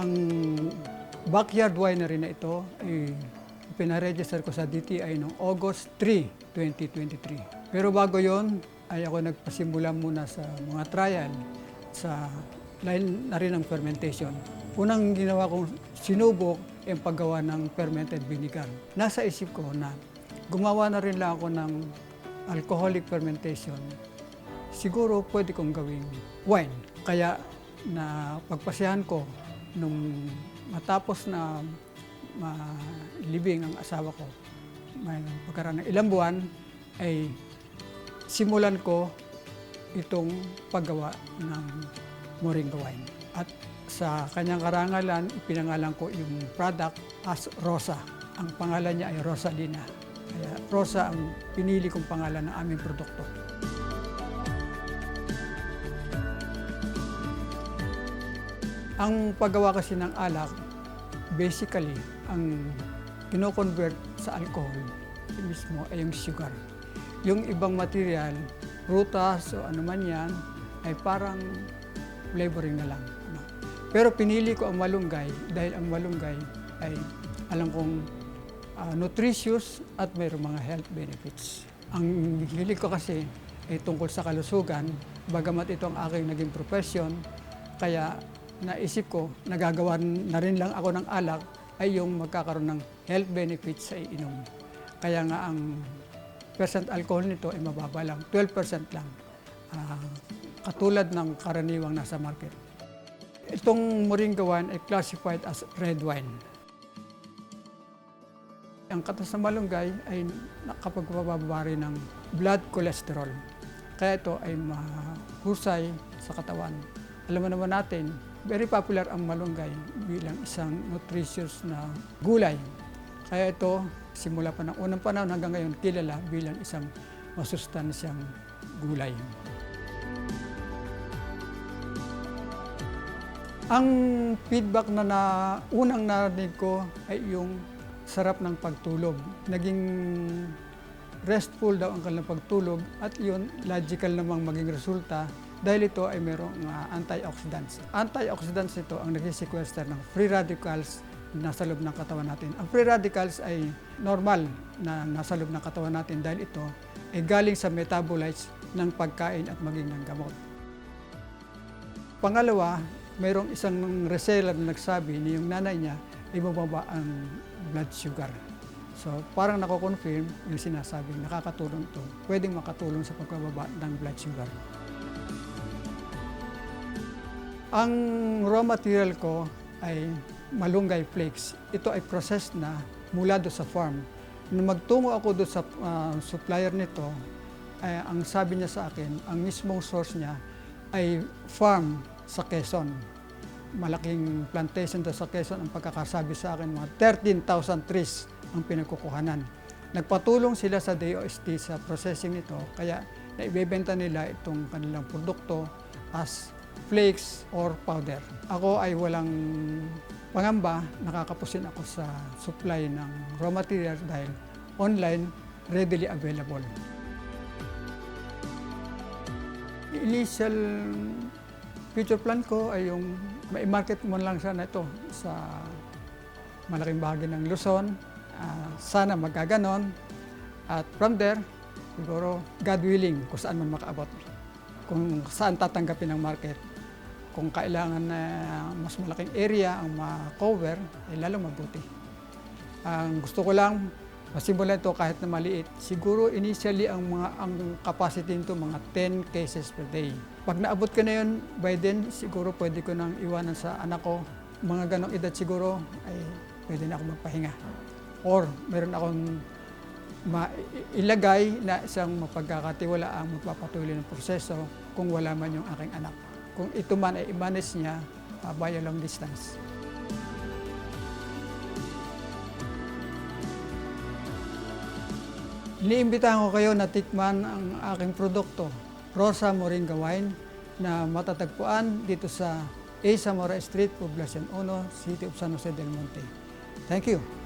Ang backyard winery na ito ay pinaregister ko sa DTI noong August 3, 2023. Pero bago yon ay ako nagpasimula muna sa mga trial sa line na rin ng fermentation. Unang ginawa kong sinubok ang paggawa ng fermented vinegar. Nasa isip ko na gumawa na rin lang ako ng alcoholic fermentation. Siguro pwede kong gawing wine. Kaya na pagpasyahan ko nung matapos na malibing ang asawa ko, may pagkaraan ng ilang buwan, ay simulan ko itong paggawa ng moringa wine. At sa kanyang karangalan, ipinangalan ko yung product as Rosa. Ang pangalan niya ay Rosalina. Kaya Rosa ang pinili kong pangalan ng aming produkto. Ang paggawa kasi ng alak, basically, ang kino-convert sa alcohol mismo ay yung sugar. Yung ibang material, prutas o ano man yan, ay parang flavoring na lang. ano. Pero pinili ko ang malunggay dahil ang malunggay ay alam kong ah, nutritious at mayroong mga health benefits. Ang hilig ko kasi ay tungkol sa kalusugan, bagamat ito ang aking naging profession, kaya naisip ko, nagagawa na rin lang ako ng alak, ay yung magkakaroon ng health benefits sa iinom. Kaya nga ang percent alcohol nito ay mababa lang, 12% lang. Ah, katulad ng karaniwang nasa market. Itong moringa wine ay classified as red wine. Ang katas ng malunggay ay nakapagpapababa rin ng blood cholesterol. Kaya ito ay mahusay sa katawan. Alam mo naman natin, very popular ang malunggay bilang isang nutritious na gulay. Kaya ito, simula pa ng unang panahon hanggang ngayon, kilala bilang isang masustansyang gulay. Ang feedback na, na unang narinig ko ay yung sarap ng pagtulog. Naging restful daw ang kanilang pagtulog at yun, logical namang maging resulta dahil ito ay mayroong uh, antioxidants. Antioxidants ito ang nagsisequester ng free radicals na nasa loob ng katawan natin. Ang free radicals ay normal na nasa loob ng katawan natin dahil ito ay galing sa metabolites ng pagkain at maging ng gamot. Pangalawa, mayroong isang reseller na nagsabi na yung nanay niya ay mababa ang blood sugar. So parang nako-confirm yung sinasabi nakakatulong ito. Pwedeng makatulong sa pagkababa ng blood sugar. Ang raw material ko ay malunggay flakes. Ito ay processed na mula do sa farm. Nung magtungo ako do sa ah, supplier nito, ay, ang sabi niya sa akin, ang mismong source niya ay farm sa Quezon. Malaking plantation to sa Quezon. Ang pagkakasabi sa akin, mga 13,000 trees ang pinagkukuhanan. Nagpatulong sila sa DOST sa processing nito, kaya naibebenta nila itong kanilang produkto as flakes or powder. Ako ay walang pangamba, nakakapusin ako sa supply ng raw material dahil online, readily available. Initial future plan ko ay yung mai-market mo lang sana ito sa malaking bahagi ng Luzon. Ah, sana magkaganon. At from there, siguro, God willing, kung saan man makaabot. Kung saan tatanggapin ng market. Kung kailangan na mas malaking area ang ma-cover, ay lalong mabuti. Ang gusto ko lang, masimulan ito kahit na maliit. Siguro initially ang mga ang capacity nito mga 10 cases per day. Pag naabot ko na yun, by then siguro pwede ko nang iwanan sa anak ko. Mga ganong edad siguro ay pwede na ako magpahinga. Or meron akong mailagay na isang mapagkakatiwala ang magpapatuloy ng proseso kung wala man yung aking anak. Kung ito man ay i-manage niya uh, by a long distance. Iniimbitahan ko kayo na tikman ang aking produkto, Rosa Moringa Wine, na matatagpuan dito sa A. Zamora Street, Poblacion 1, City of San Jose del Monte. Thank you.